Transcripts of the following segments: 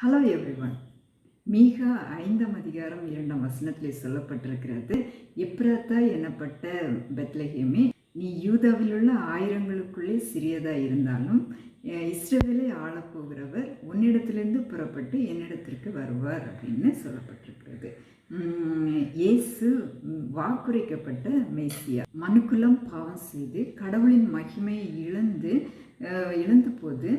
Hello everyone மீகா ஐந்தாம் அதிகாரம் இரண்டாம் வசனத்தில் சொல்லப்பட்டிருக்கிறது எப்ராத்தா எனப்பட்ட பெத்லஹேமே நீ யூதாவில் உள்ள ஆயிரங்களுக்குள்ளே சிறியதாக இருந்தாலும் அஹ், ஆளப்போகிறவர் உன்னிடத்திலிருந்து புறப்பட்டு என்னிடத்திற்கு வருவார் அப்படின்னு சொல்லப்பட்டிருக்கிறது. இயேசு வாக்குரைக்கப்பட்ட மேசியா மனுக்குலம் பாவம் செய்து கடவுளின் மகிமையை இழந்து இழந்த போது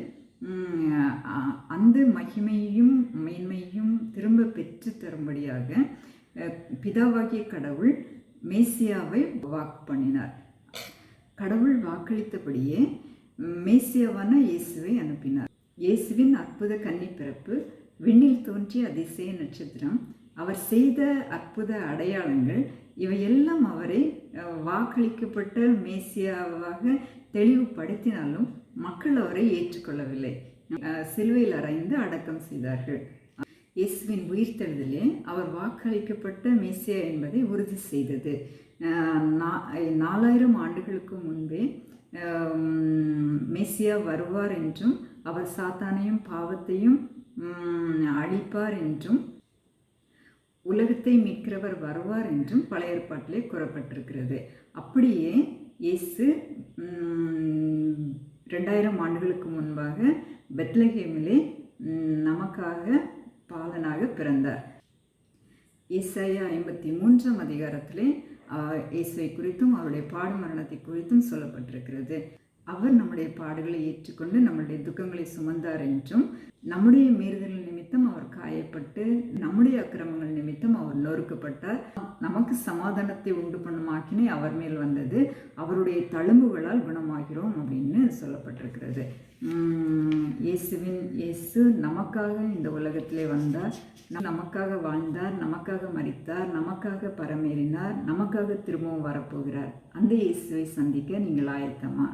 அந்த மகிமையும் மேன்மையும் திரும்ப பெற்று தரும்படியாக பிதாவாகிய கடவுள் மேசியாவை வாக்கு பண்ணினார். கடவுள் வாக்களித்தபடியே மேசியாவான இயேசுவை அனுப்பினார். இயேசுவின் அற்புத கன்னி பிறப்பு விண்ணில் தோன்றிய அதிசய நட்சத்திரம் அவர் செய்த அற்புத அடையாளங்கள் இவையெல்லாம் அவரை வாக்களிக்கப்பட்ட மேசியாவாக தெளிவுபடுத்தினாலும் மக்கள் அவரை ஏற்றுக்கொள்ளவில்லை. சிலுவையில் அறைந்து அடக்கம் செய்தார்கள். இயேசுவின் உயிர்த்தெழுதலே அவர் வாக்களிக்கப்பட்ட மேசியா என்பதை உறுதி செய்தது. நா- நாலாயிரம் ஆண்டுகளுக்கு முன்பே மேசியா வருவார் என்றும் அவர் சாத்தானையும் பாவத்தையும் அழிப்பார் என்றும் உலகத்தை மீட்கிறவர் வருவார் என்றும் பழைய ஏற்பாட்டிலே கூறப்பட்டிருக்கிறது. அப்படியே இயேசு ரெண்டாயிரம் ஆண்டுகளுக்கு முன்பாக பெத்லஹேமிலே நமக்காக பாலனாக பிறந்தார். இசையா ஐம்பத்தி மூன்றாம் அதிகாரத்திலே ஆஹ், இயேசுவை குறித்தும் அவருடைய பாடு மரணத்தை குறித்தும் சொல்லப்பட்டிருக்கிறது. அவர் நம்முடைய பாடுகளை ஏற்றுக்கொண்டு நம்முடைய துக்கங்களை சுமந்தார் என்றும் நம்முடைய மீறுதல் நிமித்தம் அவர் காயப்பட்டு நம்முடைய அக்கிரமங்கள் நிமித்தம் அவர் நொறுக்கப்பட்டார். நமக்கு சமாதானத்தை உண்டு பண்ணும் ஆக்கினை அவர் மேல் வந்தது. அவருடைய தழும்புகளால் குணமாகிறோம் அப்படின்னு சொல்லப்பட்டிருக்கிறது. உம், இயேசுவின் இயேசு நமக்காக இந்த உலகத்திலே வந்தார். நமக்காக வாழ்ந்தார் நமக்காக மறித்தார் நமக்காக பரமேறினார் நமக்காக திரும்பவும் வரப்போகிறார். அந்த இயேசுவை சந்திக்க நீங்கள் ஆயத்தமா?